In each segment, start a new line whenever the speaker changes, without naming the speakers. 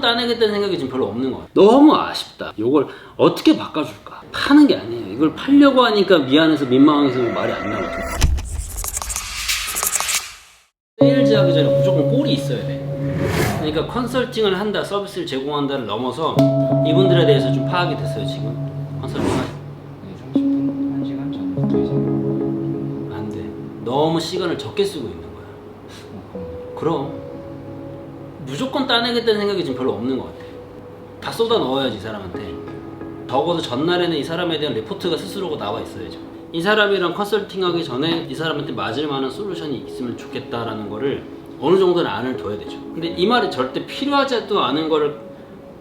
무조건 따내겠다는 생각이 지금 별로 없는 것 같아요. 너무 아쉽다. 이걸 어떻게 바꿔줄까? 파는 게 아니에요. 이걸 팔려고 하니까 미안해서 민망해서 말이 안 나오죠. 세일즈 하기 전에 무조건 골이 있어야 돼. 그러니까 컨설팅을 한다, 서비스를 제공한다를 넘어서 이분들에 대해서 좀 파악이 됐어요, 지금. 컨설팅 하시
네, 30분, 1시간 전부터 이제
안 돼. 너무 시간을 적게 쓰고 있는 거야.
어,
그럼 무조건 따내겠다는 생각이 지금 별로 없는 것 같아. 다 쏟아 넣어야지 이 사람한테. 적어도 전날에는 이 사람에 대한 레포트가 스스로가 나와 있어야죠. 이 사람이랑 컨설팅하기 전에 이 사람한테 맞을 만한 솔루션이 있으면 좋겠다라는 거를 어느 정도는 안을 둬야 되죠. 근데 이 말이 절대 필요하지도 않은 거를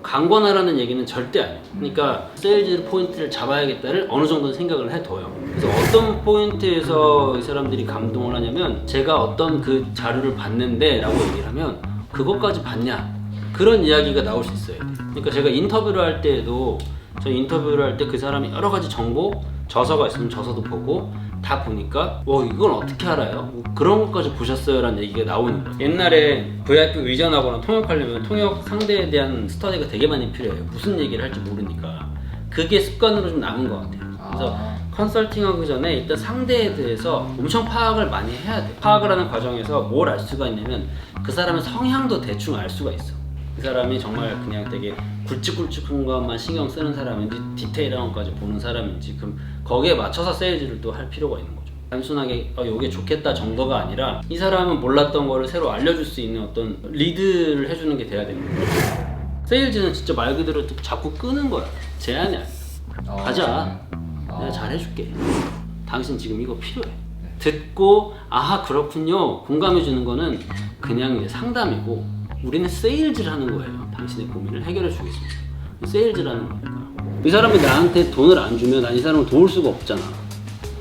강권하라는 얘기는 절대 아니에요. 그러니까 세일즈 포인트를 잡아야겠다를 어느 정도는 생각을 해둬요. 그래서 어떤 포인트에서 이 사람들이 감동을 하냐면 제가 어떤 그 자료를 봤는데 라고 얘기를 하면 그것까지 봤냐 그런 이야기가 나올 수 있어요. 그러니까 제가 인터뷰를 할 때에도 저 인터뷰를 할 때 그 사람이 여러 가지 정보 저서가 있으면 저서도 보고 다 보니까 와 이건 어떻게 알아요? 뭐 그런 것까지 보셨어요라는 얘기가 나오는 거예요. 옛날에 VIP 의전하거나 통역하려면 통역 상대에 대한 스터디가 되게 많이 필요해요. 무슨 얘기를 할지 모르니까 그게 습관으로 좀 남은 것 같아요. 그래서
아.
컨설팅하기 전에 일단 상대에 대해서 엄청 파악을 많이 해야 돼. 파악을 하는 과정에서 뭘 알 수가 있냐면 그 사람의 성향도 대충 알 수가 있어. 그 사람이 정말 그냥 되게 굵직굵직한 것만 신경 쓰는 사람인지 디테일한 것까지 보는 사람인지 그럼 거기에 맞춰서 세일즈를 또 할 필요가 있는 거죠. 단순하게 어, 이게 좋겠다 정도가 아니라 이 사람은 몰랐던 거를 새로 알려줄 수 있는 어떤 리드를 해주는 게 돼야 되는 거죠. 세일즈는 진짜 말 그대로 자꾸 끄는 거야. 제한이 아니야.
어,
가자.
어.
내가 잘해줄게. 당신 지금 이거 필요해. 듣고 아하 그렇군요. 공감해 주는 거는 그냥 이제 상담이고 우리는 세일즈를 하는 거예요. 당신의 고민을 해결해 주겠습니다. 세일즈라는 거니까. 이 사람이 나한테 돈을 안 주면 난 이 사람을 도울 수가 없잖아.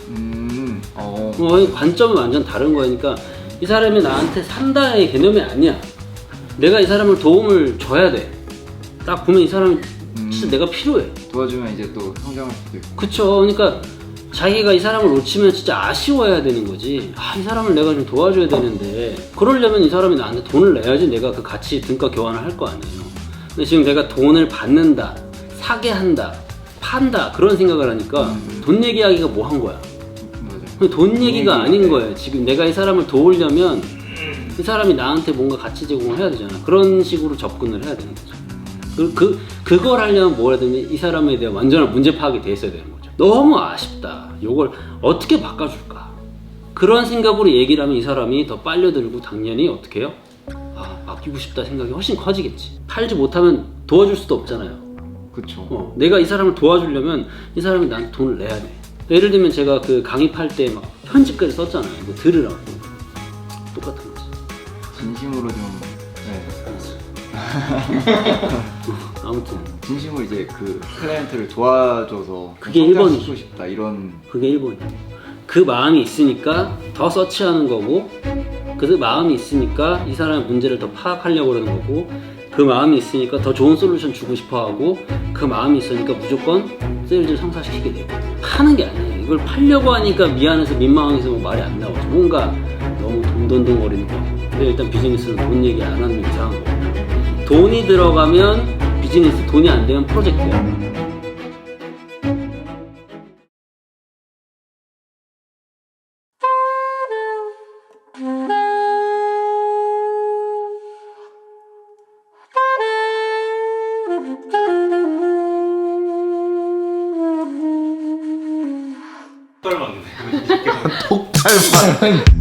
음, 어.
어, 관점이 완전 다른 거니까 이 사람이 나한테 산다의 개념이 아니야. 내가 이 사람을 도움을 줘야 돼. 딱 보면 이 사람이 진짜
음.
내가 필요해.
도와주면 이제 또 성장할 수도 있고.
그쵸. 그러니까 자기가 이 사람을 놓치면 진짜 아쉬워야 되는 거지. 아, 이 사람을 내가 좀 도와줘야 되는데. 그러려면 이 사람이 나한테 돈을 내야지 내가 그 같이 등가 교환을 할 거 아니에요. 근데 지금 내가 돈을 받는다, 사게 한다, 판다, 그런 생각을 하니까
음.
돈 얘기하기가 뭐 한 거야.
맞아.
돈
얘기가
아닌
돼.
거예요. 지금 내가 이 사람을 도우려면 이 사람이 나한테 뭔가 가치 제공을 해야 되잖아. 그런 식으로 접근을 해야 되는 거죠. 그, 그, 그걸 하려면 뭐 해야 되면 이 사람에 대한 완전한 문제 파악이 돼 있어야 되는 거죠. 너무 아쉽다. 이걸 어떻게 바꿔줄까? 그런 생각으로 얘기를 하면 이 사람이 더 빨려들고 당연히 어떻게 해요? 아, 바뀌고 싶다 생각이 훨씬 커지겠지. 팔지 못하면 도와줄 수도 없잖아요.
그쵸.
어, 내가 이 사람을 도와주려면 이 사람이 나한테 돈을 내야 돼. 예를 들면 제가 그 강의할 때 막 편집까지 썼잖아요. 이거 들으라고. 똑같은 거지.
진심으로 좀. 네.
아무튼
진심으로 이제 그 클라이언트를 도와줘서
그게
성장시키고
일본이죠.
싶다 이런
그게 1번이에요. 그 마음이 있으니까 더 서치하는 거고 그 마음이 있으니까 이 사람의 문제를 더 파악하려고 그러는 거고 그 마음이 있으니까 더 좋은 솔루션 주고 싶어 하고 그 마음이 있으니까 무조건 세일즈를 성사시키게 되고 파는 게 아니에요. 이걸 팔려고 하니까 미안해서 민망해서 뭐 말이 안 나오죠. 뭔가 너무 돈돈돈거리는 거. 근데 일단 비즈니스는 돈 얘기 안 하는 게 이상한 거고 돈이 들어가면 비즈니스 돈이 안 되면 프로젝트야.
닮았는데.
폭발만